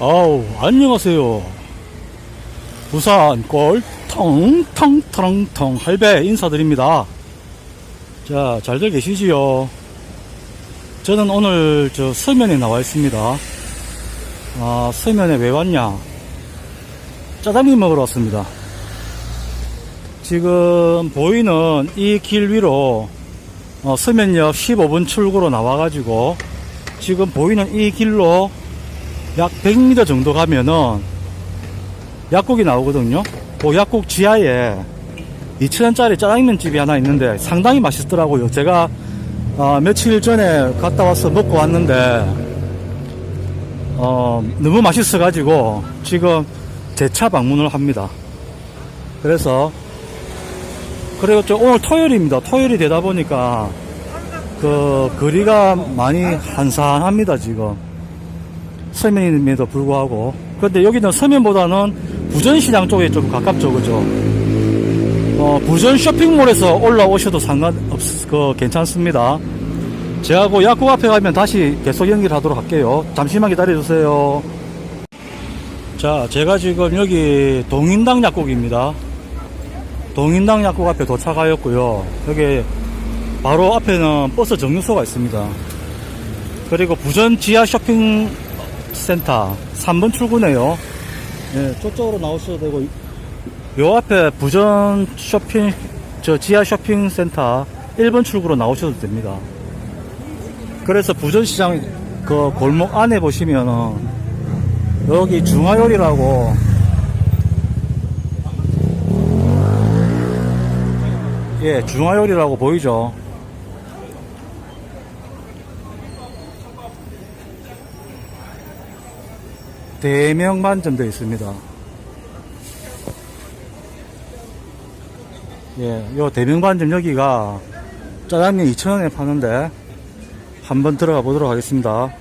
아우, 안녕하세요. 부산 꼴통통통통 할배 인사드립니다. 자, 잘들 계시지요? 저는 오늘 저 서면에 나와 있습니다. 아, 서면에 왜 왔냐? 짜장면 먹으러 왔습니다. 지금 보이는 이 길 위로 어, 서면역 15분 출구로 나와가지고 지금 보이는 이 길로 약 100m 정도 가면은 약국이 나오거든요. 그 약국 지하에 2,000원짜리 짜장면 집이 하나 있는데 상당히 맛있더라고요. 제가 어, 며칠 전에 갔다 와서 먹고 왔는데 어, 너무 맛있어가지고 지금 재차 방문을 합니다. 그래서 그리고 저 오늘 토요일입니다. 토요일이 되다 보니까 그 거리가 많이 한산합니다 지금 서면임에도 불구하고 그런데 여기는 서면보다는 부전시장 쪽에 좀 가깝죠. 그죠? 어, 부전 쇼핑몰에서 올라오셔도 상관없 그 괜찮습니다. 그 약국 앞에 가면 다시 계속 연결하도록 할게요. 잠시만 기다려 주세요. 자 제가 지금 여기 동인당 약국입니다. 동인당 약국 앞에 도착하였고요. 여기 바로 앞에는 버스 정류소가 있습니다. 그리고 부전 지하 쇼핑 센터 3번 출구네요. 예, 저쪽으로 나오셔도 되고, 요 앞에 부전 쇼핑, 저 지하 쇼핑 센터 1번 출구로 나오셔도 됩니다. 그래서 부전시장 그 골목 안에 보시면은 여기 중화요리라고 예, 중화요리라고 보이죠? 대명반점 되어 있습니다. 예, 요 대명 반점 여기가 짜장면 2,000원에 파는데 한번 들어가 보도록 하겠습니다.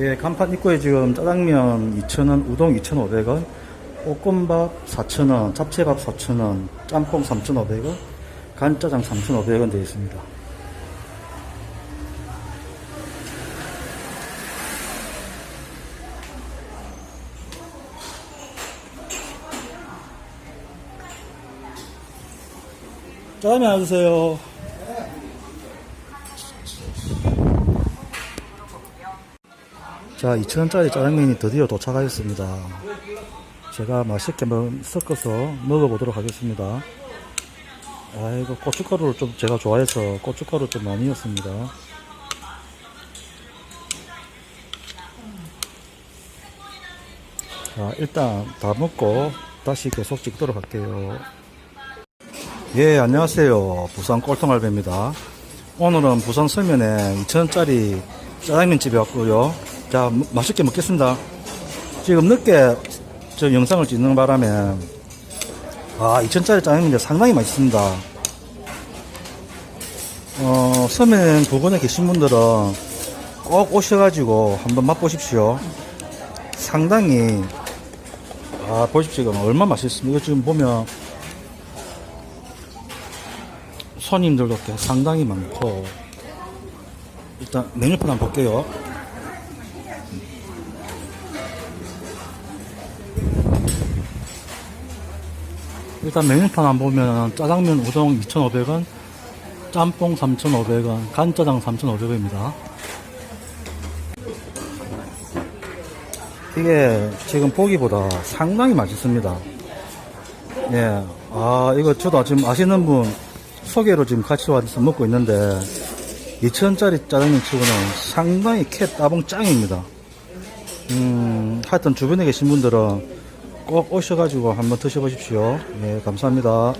예, 간판 입구에 지금 짜장면 2,000원, 우동 2,500원, 볶음밥 4,000원, 잡채밥 4,000원, 짬뽕 3,500원, 간짜장 3,500원 되어 있습니다. 짜장면 하나 주세요. 자, 2,000원짜리 짜장면이 드디어 도착하였습니다. 제가 맛있게 먹, 섞어서 먹어보도록 하겠습니다. 아이고, 고춧가루를 좀 제가 좋아해서 고춧가루 좀 많이 넣습니다. 자, 일단 다 먹고 다시 계속 찍도록 할게요. 예, 안녕하세요. 부산 꼴통알배입니다. 오늘은 부산 서면에 2,000원짜리 짜장면 집에 왔고요. 자, 마- 맛있게 먹겠습니다. 지금 늦게 저 영상을 찍는 바람에 아 2천짜리 짜장면이 상당히 맛있습니다 어 서면 부근에 계신 분들은 꼭 오셔가지고 한번 맛보십시오 상당히 아 보십시오 얼마나 맛있습니까 이거 지금 보면 손님들도 꽤 상당히 많고 일단 메뉴판 한번 볼게요 일단 메뉴판 안 보면 짜장면 우동 2,500원, 짬뽕 3,500원, 간짜장 3,500원입니다. 이게 지금 보기보다 상당히 맛있습니다. 예. 아, 이거 저도 지금 아시는 분 소개로 지금 같이 와서 먹고 있는데 2,000원짜리 짜장면 치고는 상당히 캣 따봉 짱입니다. 음, 하여튼 주변에 계신 분들은 꼭 오셔가지고 한번 드셔보십시오. 예, 감사합니다.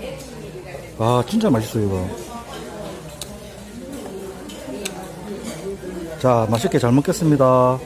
아, 진짜 맛있어요, 이거. 자, 맛있게 잘 먹겠습니다.